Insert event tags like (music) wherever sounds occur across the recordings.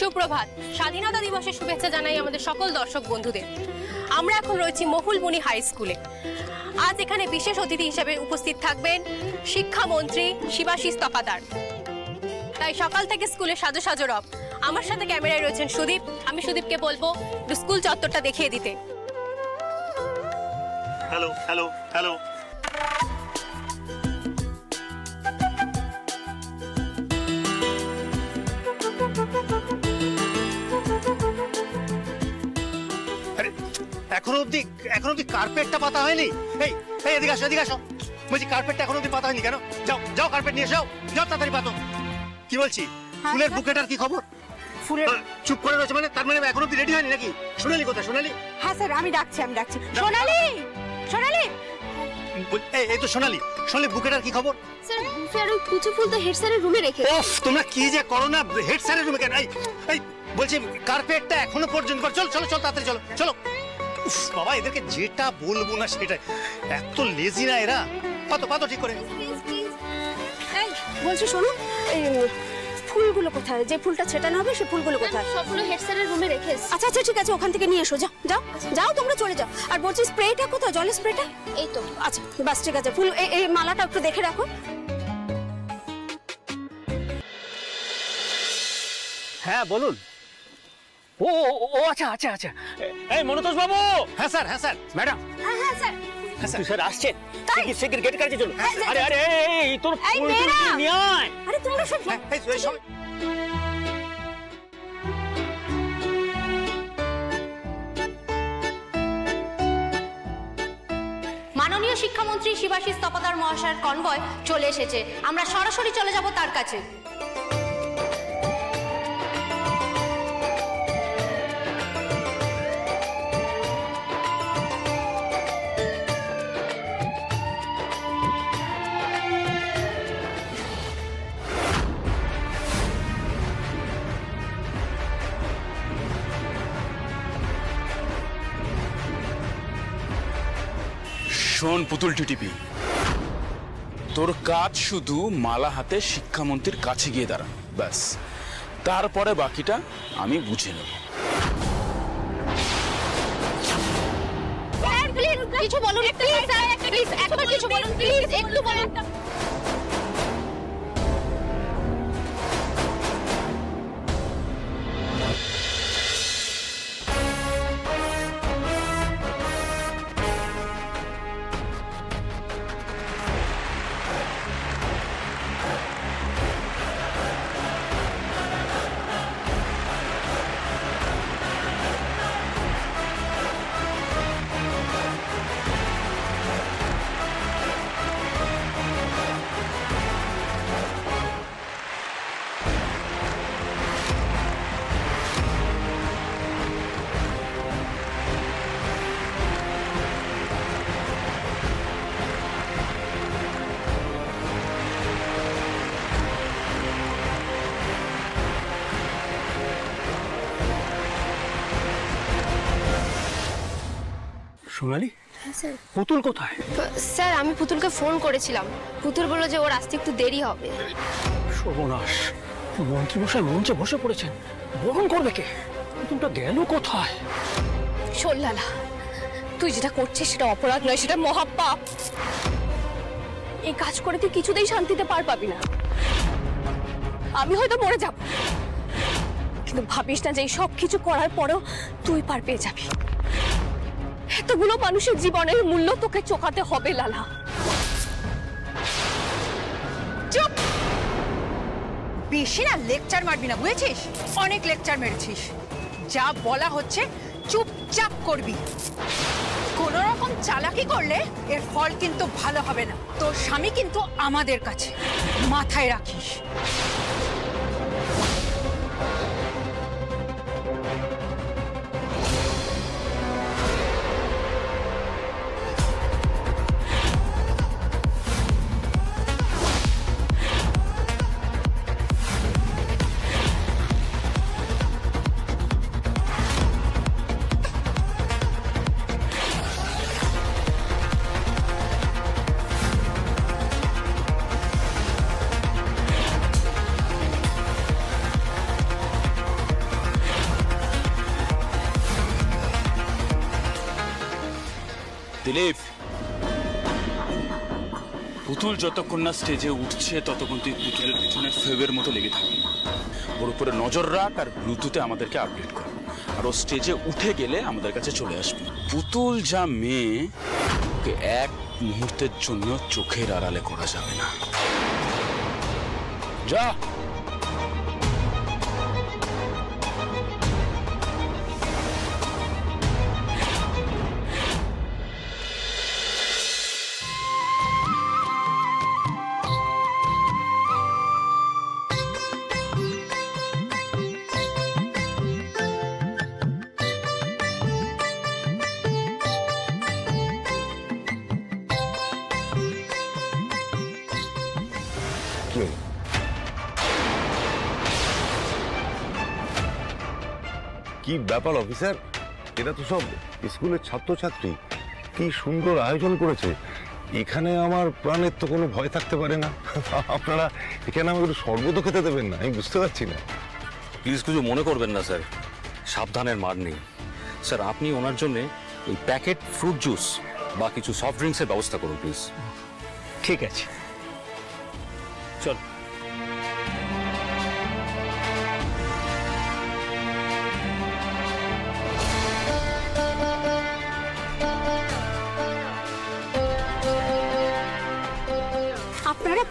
সুপ্রভাত। স্বাধীনতা দিবসের শুভেচ্ছা জানাই আমাদের সকল দর্শক বন্ধুদের। আমরা এখন রয়েছি মহুলমণি হাই স্কুলে। আজ এখানে বিশেষ অতিথি হিসেবে উপস্থিত থাকবেন শিক্ষামন্ত্রী শিবাশিস তপাদার তাই সকাল থেকে স্কুলে সাজো সাজো রব। আমার সাথে ক্যামেরায় রয়েছেন সুদীপ। আমি সুদীপকে বলব, স্কুল চত্বরটা দেখিয়ে দিতে। হ্যালো হ্যালো হ্যালো এখনও অবধি এখনও অবধি কার্পেটটা পাতা হয়নি? এই এই এদিকে আসো এদিকে আসো। বলছি কার্পেটটা এখনও অবধি পাতা হয়নি কেন? যাও যাও কার্পেট নিয়ে এসো। যাও তাড়াতাড়ি পাতো। কি বলছি? ফুলের বুকেটার কি খবর? ফুলের চুপ করে রয়েছে মানে? তার মানে এখনও অবধি রেডি হয়নি নাকি? সোনালি কোথায় সোনালি? হ্যাঁ স্যার আমি ডাকছি আমি ডাকছি। সোনালি! সোনালি! এই এই তো সোনালি। সোনালি বুকেটার কি খবর? স্যার স্যার ওই কুচু ফুল তো হেড স্যারের রুমে রেখে ওফ তোমরা কি যে করো না হেড স্যারের রুমে কেন? এই এই বলছি কার্পেটটা এখনও পর্যন্ত চলো চলো চলো তাড়াতাড়ি চলো চলো। উফ, বাবা এদেরকে যেটা বলব না সেটা এত লেজি না এরা। পাতো পাতো ঠিক করে। এই বলছি শোনো এই ফুলগুলো কোথায়? যে ফুলটা ছেটানো হবে সে ফুলগুলো কোথায়? সবগুলো হেড স্যারের রুমে রেখে এসেছি। আচ্ছা আচ্ছা ঠিক আছে ওখান থেকে নিয়ে এসো যাও যাও যাও তোমরা চলে যাও। আর বলছি স্প্রেটা কোথায়? জলের স্প্রেটা এই তো। আচ্ছা বাস ঠিক আছে ফুল এই এই মালাটা একটু দেখে রাখো। হ্যাঁ বলুন। ও ও, আচ্ছা আচ্ছা আচ্ছা। এই মনোতোষ বাবু! হ্যাঁ স্যার হ্যাঁ স্যার। ম্যাডাম। হ্যাঁ হ্যাঁ স্যার। তুই স্যার আসছেন? তাই? শিগগির শিগগির গেট কাছে চলুন হ্যাঁ, আরে আরে এই, তোর ফুল নিয়ে আয়। আরে তোমরা সব হ্যাঁ এই সবাই মাননীয় শিক্ষামন্ত্রী শিবাশিস তপাদার মহাশয়ের কনভয় চলে এসেছে। আমরা সরাসরি চলে যাব তার কাছে। শোন পুতুল টিটিপি। তোর কাজ শুধু মালা হাতে শিক্ষামন্ত্রীর কাছে গিয়ে দাঁড়া ব্যাস। তারপরে বাকিটা আমি বুঝে নেব। কিছু বলুন প্লিজ স্যার প্লিজ একবার কিছু বলুন প্লিজ একটু বলুন। সোনালি? হ্যাঁ, পুতুল কোথায়? স্যার আমি পুতুলকে ফোন করেছিলাম। পুতুল বলল যে ওর আসতে একটু দেরি হবে। সর্বনাশ। মন্ত্রী মশাই মঞ্চে বসে পড়েছেন। বরণ করবে কে? পুতুলটা গেল কোথায়? শোন লালা তুই যেটা করছিস সেটা অপরাধ নয় সেটা মহাপাপ। এই কাজ করে তুই কিছুতেই শান্তিতে পার পাবি না। আমি হয়তো মরে যাব। কিন্তু ভাবিস না যে এই সব কিছু করার পরেও তুই পার পেয়ে যাবি। এতগুলো মানুষের জীবনের মূল্য তোকে চোকাতে হবে, লালা। চুপ! বেশি না লেকচার মারবি না, বুঝেছিস? অনেক লেকচার মেরেছিস। যা বলা হচ্ছে চুপচাপ করবি। কোন রকম চালাকি করলে এর ফল কিন্তু ভালো হবে না। তোর স্বামী কিন্তু আমাদের কাছে। মাথায় রাখিস। পুতুল যতক্ষণ না স্টেজে উঠছে, ততক্ষণ তুই পুতুলের পিছনে ফেবের মতো লেগে থাকবি। ওর উপরে নজর রাখ আর ব্লুটুথে আমাদেরকে আপডেট কর। আর ও স্টেজে উঠে গেলে আমাদের কাছে চলে আসবে। পুতুল যা মেয়ে, ওকে এক মুহূর্তের জন্য চোখের আড়ালে করা যাবে না। যা! কি ব্যাপার অফিসার? এটা তো সব স্কুলের ছাত্রছাত্রী। কি সুন্দর আয়োজন করেছে। এখানে আমার প্রাণের তো কোনো ভয় থাকতে পারে না। (laughs) আপনারা এখানে আমাকে একটু শরবত খেতে দেবেন না আমি বুঝতে পারছি না। প্লিজ কিছু মনে করবেন না স্যার। সাবধানের মার নেই। স্যার আপনি ওনার জন্য ওই প্যাকেট ফ্রুট জুস বা কিছু সফট ড্রিঙ্কসের ব্যবস্থা করুন প্লিজ। ঠিক আছে। চল।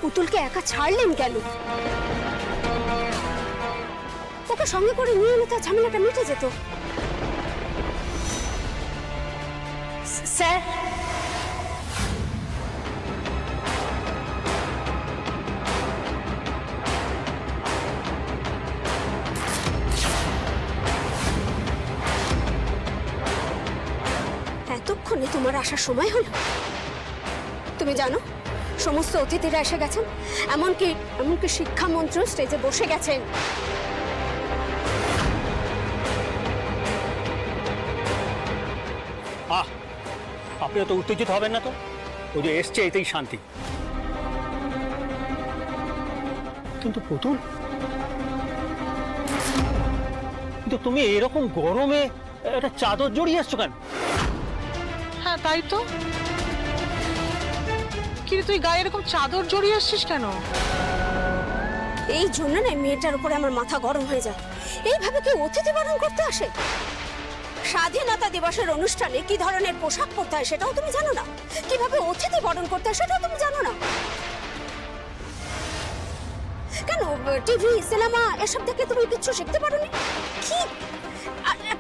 পুতুলকে একা ছাড়লেন কেন? ওকে সঙ্গে করে নিয়ে এলে তার ঝামেলাটা মিটে যেত। স্যার? এতক্ষণে তোমার আসার সময় হলো। তুমি জানো সমস্ত অতিথিরা এসে গেছেন। এমনকি এমনকি শিক্ষামন্ত্রী স্টেজে বসে গেছেন। আহ আপনি তো উত্তেজিত হবেন না তো? ও যে এসছে এতেই শান্তি। কিন্তু পুতুল কিন্তু তুমি এরকম গরমে একটা চাদর জড়িয়ে আসছো কেন? হ্যাঁ তাই তো। কিন্তু তুই গায়ে এরকম চাদর জড়িয়ে আসছিস কেন? এই জন্য না মেয়েটার উপরে আমার মাথা গরম হয়ে যায়। এইভাবে কি অতিথি বরণ করতে আসে? স্বাধীনতা দিবসের অনুষ্ঠানে কি ধরনের পোশাক পরতে হয় সেটাও তুমি জানো না? কীভাবে অতিথি বরণ করতে হয় সেটাও তুমি জানো না? কেন টিভি সিনেমা এসব দেখে তুমি কিচ্ছু শিখতে পারো পারোনি? কি?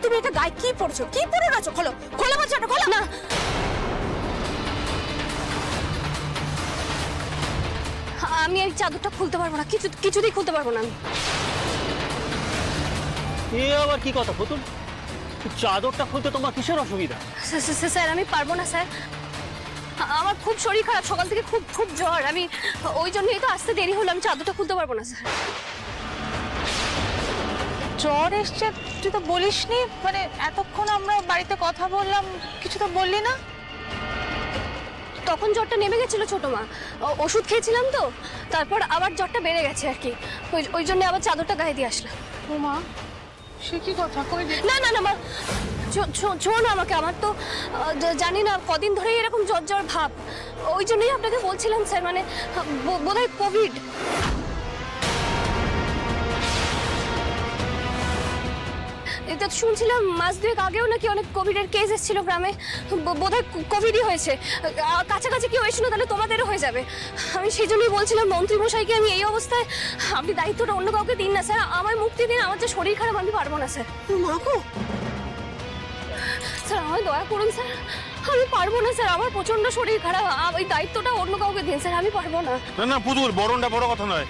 তুমি এটা গায়ে কি পড়ছো কি পরে আছো খোলো খোলো বলছো না খোলো! না আমি এই চাদরটা খুলতে পারব না। কিছু কিছুতেই খুলতে পারব না আমি। এ আবার কি কথা পুতুল চাদরটা খুলতে তোমার কিসের অসুবিধা? স্যার, স্যার, স্যার, স্যার আমি পারব না স্যার। আমার খুব শরীর খারাপ সকাল থেকে খুব খুব জ্বর। আমি ওই জন্যই তো আসতে দেরি হলো আমি চাদরটা খুলতে পারব না স্যার। জ্বর এসছে তুই তো বলিসনি। মানে এতক্ষণ আমরা বাড়িতে কথা বললাম কিছু তো বললি না? তখন জ্বরটা নেমে গেছিল ছোট মা। ওষুধ খেয়েছিলাম তো তারপর আবার জ্বরটা বেড়ে গেছে আর কি। ওই ওই জন্য আবার চাদরটা গায়ে দিয়ে আসলাম। ও মা সে কি কথা? কই না না না মা ছো- ছো- ছোঁড়ো না আমাকে আমার তো জানি না কদিন ধরেই এরকম জ্বর জ্বর ভাব। ওই জন্যই আপনাকে বলছিলাম স্যার মানে বোধহয় কোভিড। এটা তো শুনছিলাম মাস দুয়েক আগেও নাকি অনেক কোভিডের কেস এসেছিল গ্রামে। ব- বোধহয় কো- কোভিডই হয়েছে। কাছাকাছি কেউ এসেছিল তাহলে তোমাদেরও হয়ে যাবে। আমি সেই জন্যই বলছিলাম মন্ত্রীমশাইকে আমি এই অবস্থায় আপনি দায়িত্বটা অন্য কাউকে দিন না স্যার। আমার মুক্তি দিন আমার যে শরীর খারাপ আমি পারব না স্যার। মা স্যার আমায় দয়া করুন স্যার। আমি পারব না স্যার। আমার প্রচণ্ড শরীর খারাপ। ওই দায়িত্বটা অন্য কাউকে দিন স্যার। আমি পারব না। না না পুতুল বরণটা বড় কথা নয়।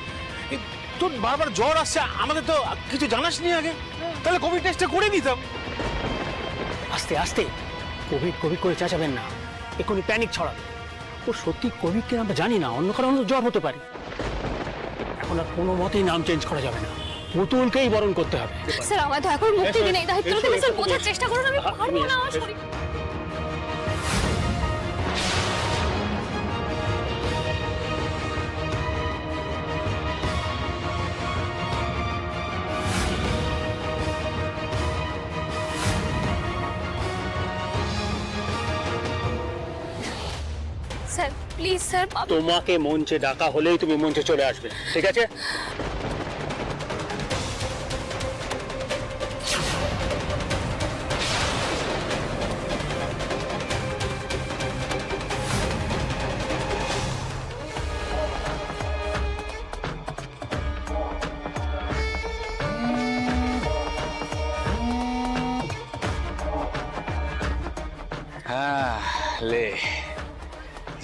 এ, তোর বারবার জ্বর আসছে আমাদের তো কিছু জানাসনি আগে? তাহলে কোভিড টেস্টটা করে দিতাম আস্তে আস্তে। কোভিড কোভিড করে চাচাবেন না। এক্ষুনি প্যানিক ছড়াবে। ও সত্যি কোভিড কিনা আমরা জানি না অন্য কারণে জ্বর হতে পারে। এখন আর কোনো মতেই নাম চেঞ্জ করা যাবে না। পুতুলকেই বরণ করতে হবে। স্যার আমায় তো এখন মুক্তি দিন এই দায়িত্বটা স্যার বোঝার চেষ্টা করুন আমি পারব না আমার শরীর স্যার তোমাকে মঞ্চে ডাকা হলেই তুমি মঞ্চে চলে আসবে ঠিক আছে?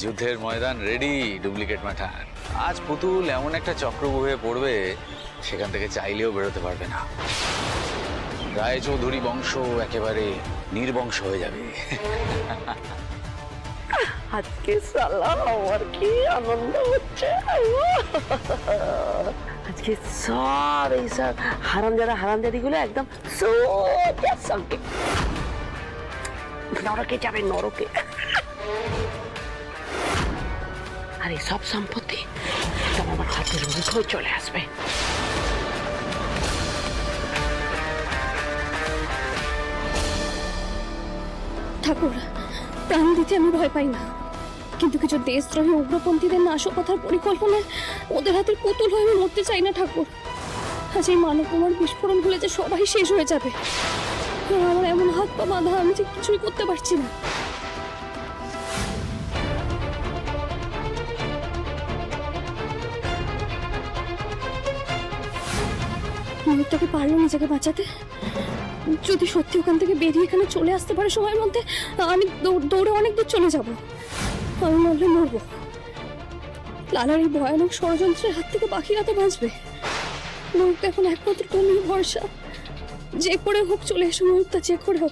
যুদ্ধের ময়দান রেডি ডুপ্লিকেট মাঠান আজ পুতুল এমন একটা চক্র চক্রবুহে পড়বে, সেখান থেকে চাইলেও বেরোতে পারবে না। রায়চৌধুরী বংশ একেবারে নির্বংশ হয়ে যাবে। আজকে সালা আমার কি আনন্দ হচ্ছে? আজকে সব এই সব হারাম যারা হারামগুলো একদম সোজা সঙ্গে নরকে যাবে, নরকে। আর এই সব সম্পত্তি একদম আমার হাতের মুখেও চলে আসবে। ঠাকুর, প্রাণ দিতে আমি ভয় পাই না। কিন্তু কিছু দেশদ্রোহী উগ্রপন্থীদের নাশকতার পরিকল্পনায় ওদের হাতের পুতুল হয়ে আমি মরতে চাই না, ঠাকুর। আজ এই মানব বোমার বিস্ফোরণ হলে যে সবাই শেষ হয়ে যাবে। আমার এমন হাত পা বাঁধা আমি যে কিছুই করতে পারছি না। ময়ূরটাকে পারল নিজেকে বাঁচাতে? যদি সত্যি ওখান থেকে বেরিয়ে এখানে চলে আসতে পারে সময়ের মধ্যে, আমি দৌড়- অনেক দূর চলে যাব। আমি মরলে মরবো। লালার এই ভয়ানক ষড়যন্ত্রের হাত থেকে পাখিরা তো বাঁচবে। ময়ূরটা এখন একমাত্র তুমি ভরসা। যে করে হোক চলে এসো ময়ূরটা যে করে হোক।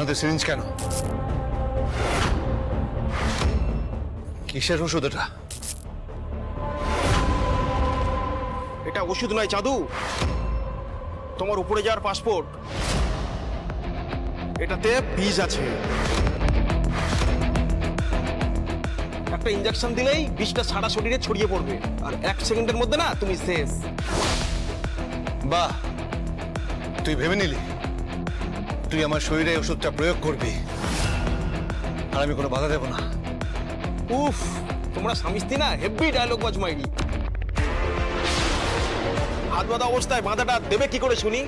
হাতে সিরিঞ্জ কেন? কিসের ওষুধ এটা? এটা ওষুধ নয় চাঁদু তোমার উপরে যাওয়ার পাসপোর্ট। এটাতে বীজ আছে। একটা ইঞ্জেকশন দিলেই বিষটা সারা শরীরে ছড়িয়ে পড়বে। আর এক সেকেন্ডের মধ্যে না তুমি শেষ। বাহ তুই ভেবে নিলি। তুই আমার শরীরে ওষুধটা প্রয়োগ করবি, আর আমি কোনো বাধা দেব না। উফ, তোমরা স্বামী স্ত্রী না? হেভি ডায়লগ বাজ মাইনি হাত বাঁধা অবস্থায় বাঁধাটা দেবে কি করে শুনি?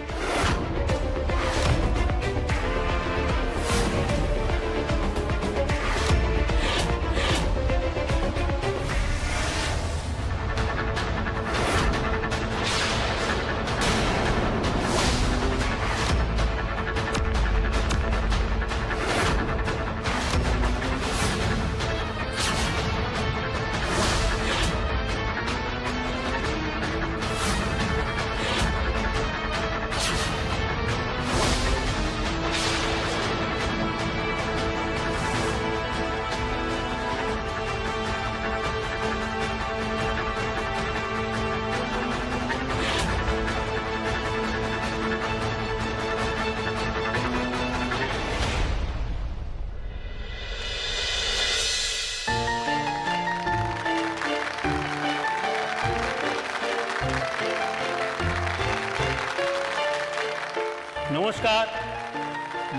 নমস্কার।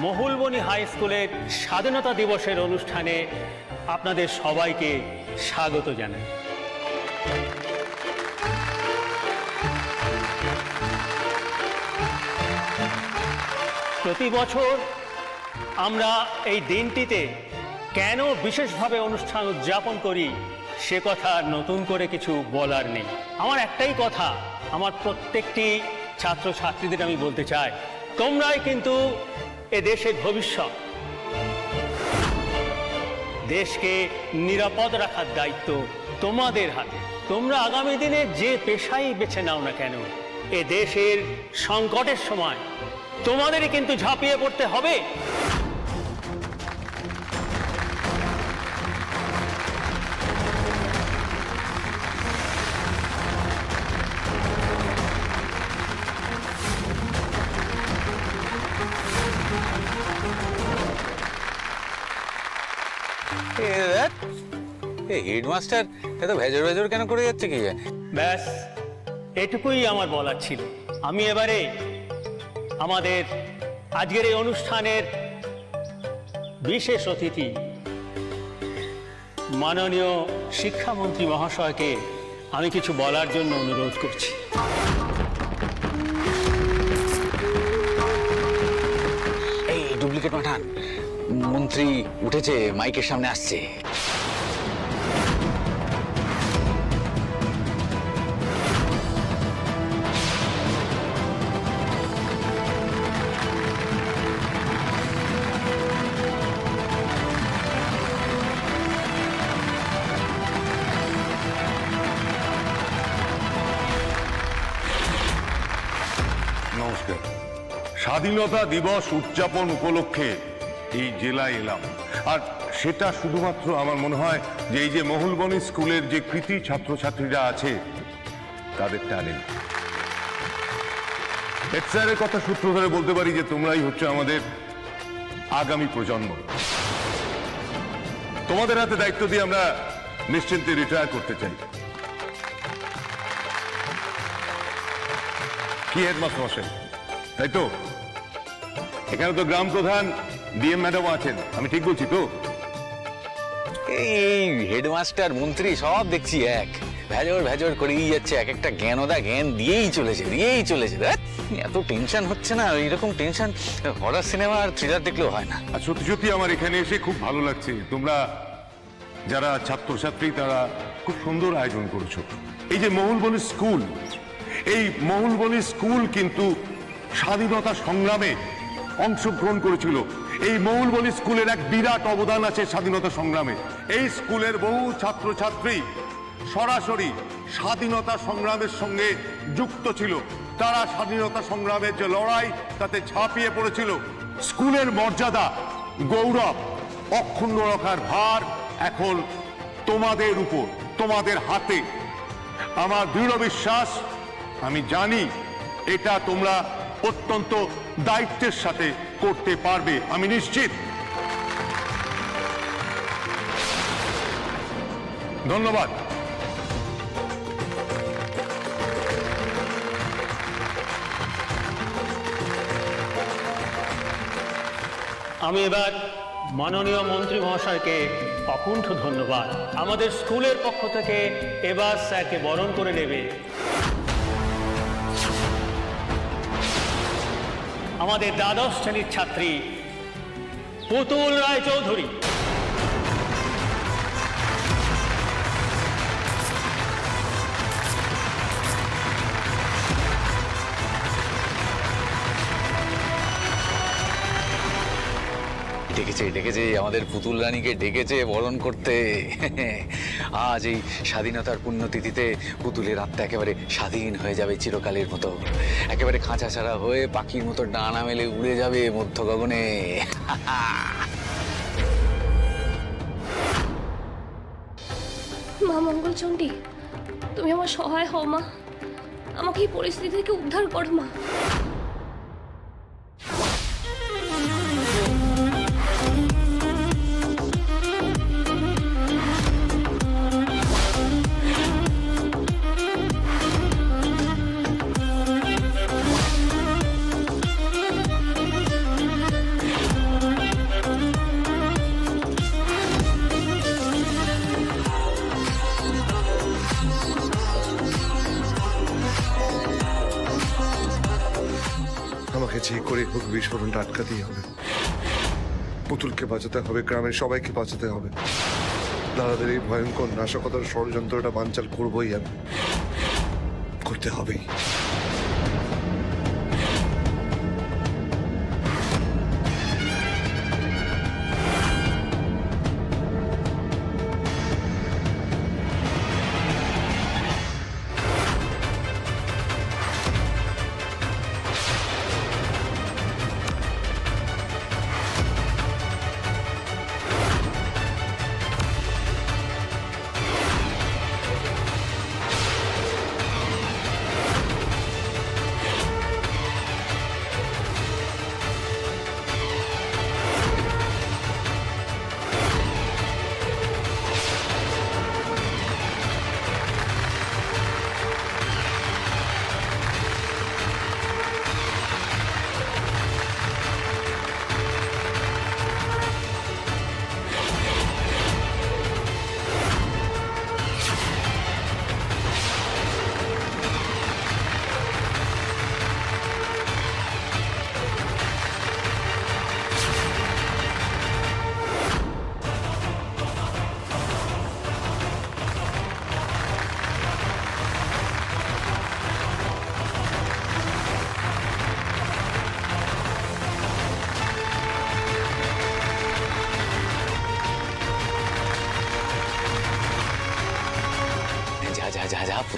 মহুলবনি হাই স্কুলের স্বাধীনতা দিবসের অনুষ্ঠানে আপনাদের সবাইকে স্বাগত জানাই। প্রতি বছর আমরা এই দিনটিতে কেন বিশেষভাবে অনুষ্ঠান উদযাপন করি সে কথা নতুন করে কিছু বলার নেই। আমার একটাই কথা, আমার প্রত্যেকটি ছাত্রছাত্রীদের আমি বলতে চাই তোমরাই কিন্তু এ দেশের ভবিষ্যৎ। দেশকে নিরাপদ রাখার দায়িত্ব তোমাদের হাতে। তোমরা আগামী দিনে যে পেশাই বেছে নাও না কেন, এ দেশের সংকটের সময় তোমাদেরই কিন্তু ঝাঁপিয়ে পড়তে হবে। হেডমাস্টার? এত ভেজর ভেজর কেন করে যাচ্ছে কি? জানে ব্যাস এটুকুই আমার বলার ছিল। আমি এবারে আমাদের আজকের এই অনুষ্ঠানের বিশেষ অতিথি মাননীয় শিক্ষামন্ত্রী মহাশয়কে আমি কিছু বলার জন্য অনুরোধ করছি। এই ডুপ্লিকেট পাঠান। মন্ত্রী উঠেছে মাইকের সামনে আসছে। নমস্কার। স্বাধীনতা দিবস উদযাপন উপলক্ষে এই জেলায় এলাম। আর সেটা শুধুমাত্র আমার মনে হয় যে এই যে মহুলবনী স্কুলের যে কৃতি ছাত্রছাত্রীরা আছে, তাদের টানে। হেড স্যারের কথা সূত্র ধরে বলতে পারি যে তোমরাই হচ্ছে আমাদের আগামী প্রজন্ম। তোমাদের হাতে দায়িত্ব দিয়ে আমরা নিশ্চিন্তে রিটায়ার করতে চাই। কি হেডমাস্টার মশাই তাই তো? এখানে তো গ্রাম প্রধান ডিএম ম্যাডাম আছেন। আমি ঠিক বলছি তো? এই হেডমাস্টার মন্ত্রী সব দেখছি এক। ভেজর ভেজর করেই যাচ্ছে এক একটা জ্ঞানদা জ্ঞান দিয়েই চলেছে দিয়েই চলেছে। এত টেনশন হচ্ছে না এইরকম টেনশন হরার সিনেমা আর থ্রিলার দেখলেও হয় না। আর সত্যি সত্যি আমার এখানে এসে খুব ভালো লাগছে। তোমরা যারা ছাত্রছাত্রী তারা খুব সুন্দর আয়োজন করেছ। এই যে মহুলবনী স্কুল এই মহুলবনী স্কুল কিন্তু স্বাধীনতা সংগ্রামে অংশগ্রহণ করেছিল। এই মহুলবনী স্কুলের এক বিরাট অবদান আছে স্বাধীনতা সংগ্রামে। এই স্কুলের বহু ছাত্রছাত্রী সরাসরি স্বাধীনতা সংগ্রামের সঙ্গে যুক্ত ছিল। তারা স্বাধীনতা সংগ্রামের যে লড়াই, তাতে ঝাঁপিয়ে পড়েছিল। স্কুলের মর্যাদা, গৌরব, অক্ষুণ্ণ রাখার ভার এখন তোমাদের উপর, তোমাদের হাতে। আমার দৃঢ় বিশ্বাস আমি জানি এটা তোমরা অত্যন্ত দায়িত্বের সাথে করতে পারবে, আমি নিশ্চিত। ধন্যবাদ। আমি এবার মাননীয় মন্ত্রী মহাশয়কে অকুণ্ঠ ধন্যবাদ। আমাদের স্কুলের পক্ষ থেকে এবার স্যারকে বরণ করে নেবে। আমাদের দ্বাদশ শ্রেণির ছাত্রী পুতুল রায় চৌধুরী ডেকেছে ডেকেছে, আমাদের পুতুল রানীকে ডেকেছে বরণ করতে। আজ এই স্বাধীনতার পুণ্যতিথিতে পুতুলের আত্মা একেবারে স্বাধীন হয়ে যাবে চিরকালের মতো। একেবারে খাঁচা ছাড়া হয়ে পাখির মতো ডানা মেলে উড়ে যাবে মধ্য গগনে। মা মঙ্গলচণ্ডী, তুমি আমার সহায় হও মা। আমাকে এই পরিস্থিতি থেকে উদ্ধার করো মা। বাঁচাতে হবে, গ্রামের সবাইকে বাঁচাতে হবে। দাদাদের এই ভয়ঙ্কর নাশকতার ষড়যন্ত্রটা বানচাল করবোই আমি। করতে হবেই।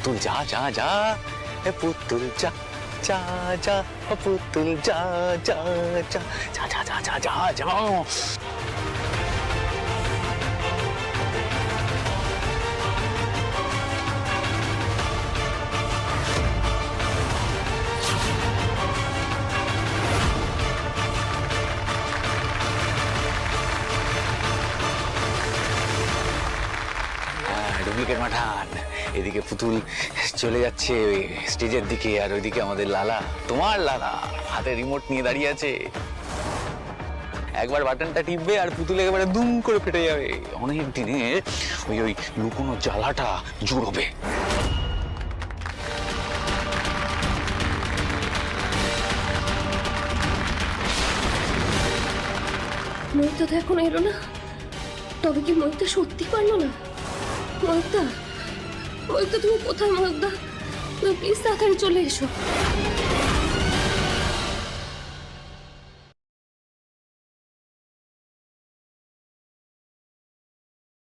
পুতুল, যা যা যা। এ পুতুল, যা যা যা। পুতুল যা। যা যা যা যা যা যা যা। পুতুল চলে যাচ্ছে ওই স্টেজের দিকে আর ওইদিকে আমাদের লালা, তোমার লালা, হাতে রিমোট নিয়ে দাঁড়িয়ে আছে। একবার বাটনটা টিপবে আর পুতুল একেবারে দুম করে ফেটে যাবে। অনেক দিনের ওই ওই লুকোনো জ্বালাটা জুড়বে মহিতা তো এখন এলো না। তবে কি মহিতা সত্যি পারল না? মহিতা মহিতা তুমি কোথায় মুগ্ধা তুমি প্লিজ তাড়াতাড়ি চলে এসো।